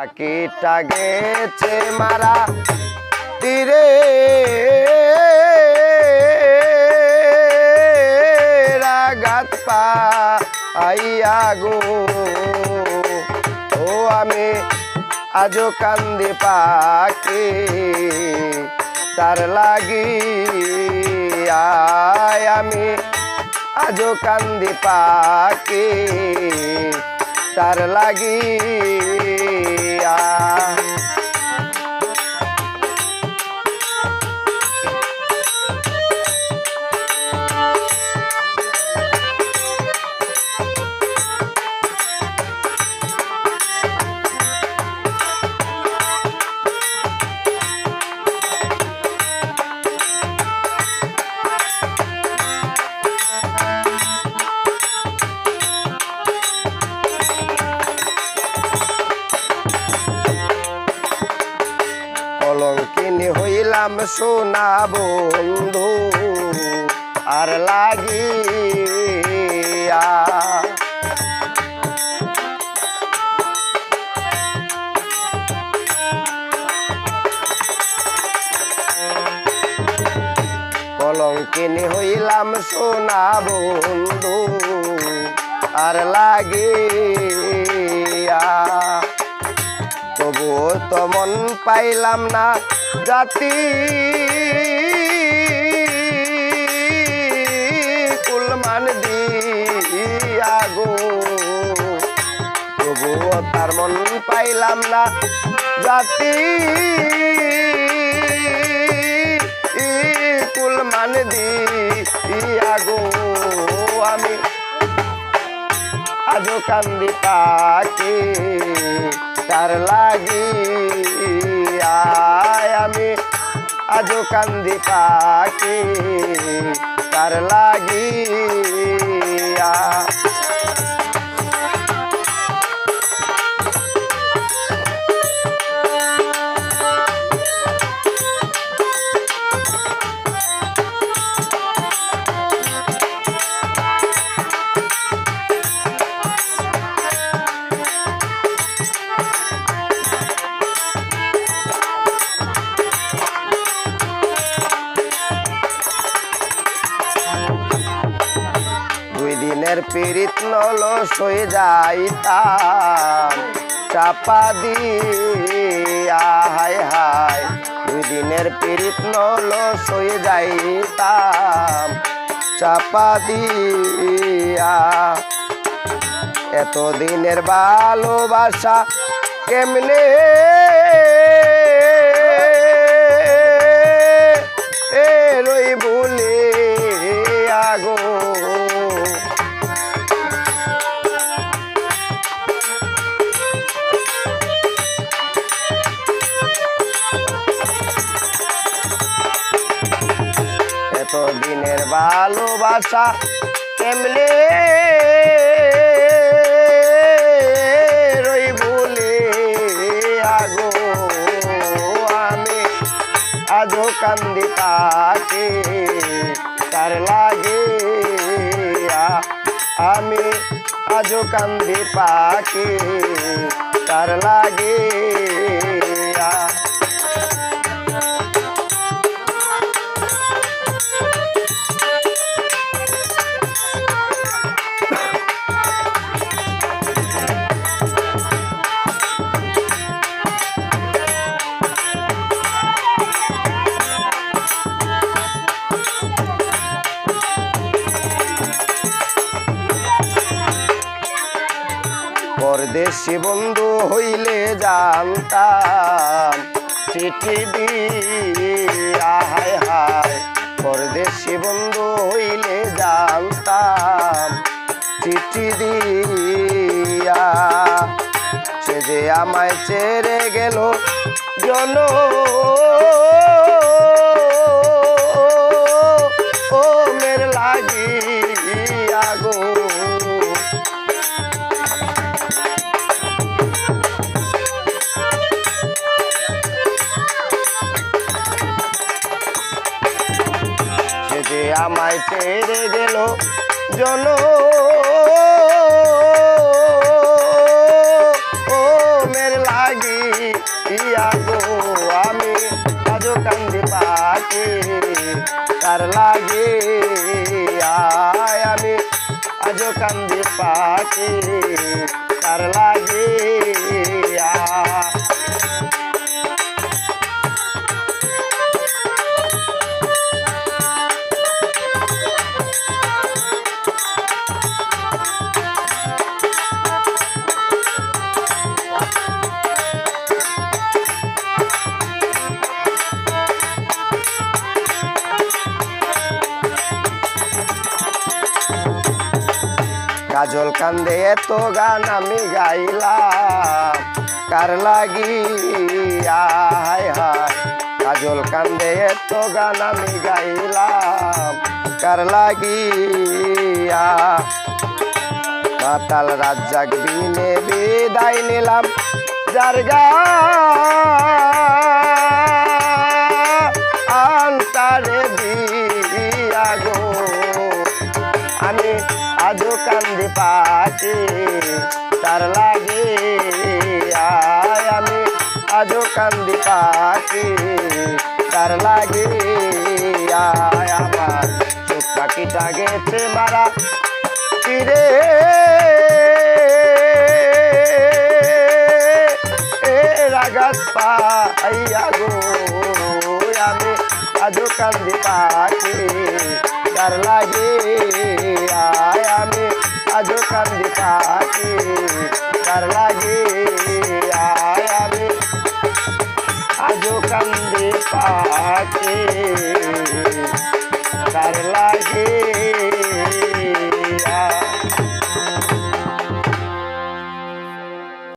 পাখিটা গেছে মারা তীরে। রাগাত পাইয়া গো। ও আমি আজো কান্দি পাখি, তার লাগি আয় আমি আজো কান্দি পাখি, তার লাগি কলঙ্কিনী হইলাম সোনা বন্ধু আর লাগিয়া কলঙ্কিনী হইলাম সোনা বন্ধু আর লাগিয়া। তবুও তো মন পাইলাম না জাতি কুলমান দিয়া গো। তবুও তার মন পাইলাম না জাতি কুলমান দিয়া গো। আমি আজো কান্দি পাখি, তার লাগি আয় আমি আজও কান্দি পাখি তার লাগি দিনের পীড়িত নল সয়ে যাইতাম চাপা দিয়া, হায় হায় দুই দিনের পীড়িত নল সয়ে যাইতাম চাপা দিয়া এত দিনের ভালোবাসা কেমনে ভালোবাসা কেমনে রই বলে আগো, আমি আজো কান্দি তাকে তার লাগে আমি আজো কান্দি পাকে তার লাগে পরদেশি বন্ধু হইলে জানতাম। চিঠি দিয়া হায় হায় পরদেশি বন্ধু হইলে জানতাম। চিঠি দিয়া সে যে আমায় ছেড়ে গেল জন আমায় পেরে গেল জন। ও মের লাগি ইয়া গো, আমি আজো কান্দি পাখি তার লাগে, আয় আমি আজো কান্দি পাখি তার কাজল কান্দে এত গান আমি গাইলাম। কার লাগিয়া? হায় হায়। কাজল কান্দে এত গান আমি গাইলাম। কার লাগিয়া? মাতাল রাজ্জাক বিনে বিদায় নিলাম। যার গা আন্তারে দিয়া গো। আমি আজও কান্দি পাখি, তার লাগে আমি আজও কান্দি পাখি, তার লাগে আমার চোখ পাখিটা গেছে মারা। এ রাগাত পাইয়া গো, আমি আজও কান্দি পাখি তার লাগে আয় আমি আজও কান্দি থাকি তার লাগে আয় আমি আজও কান্দি পাখি তার লাগে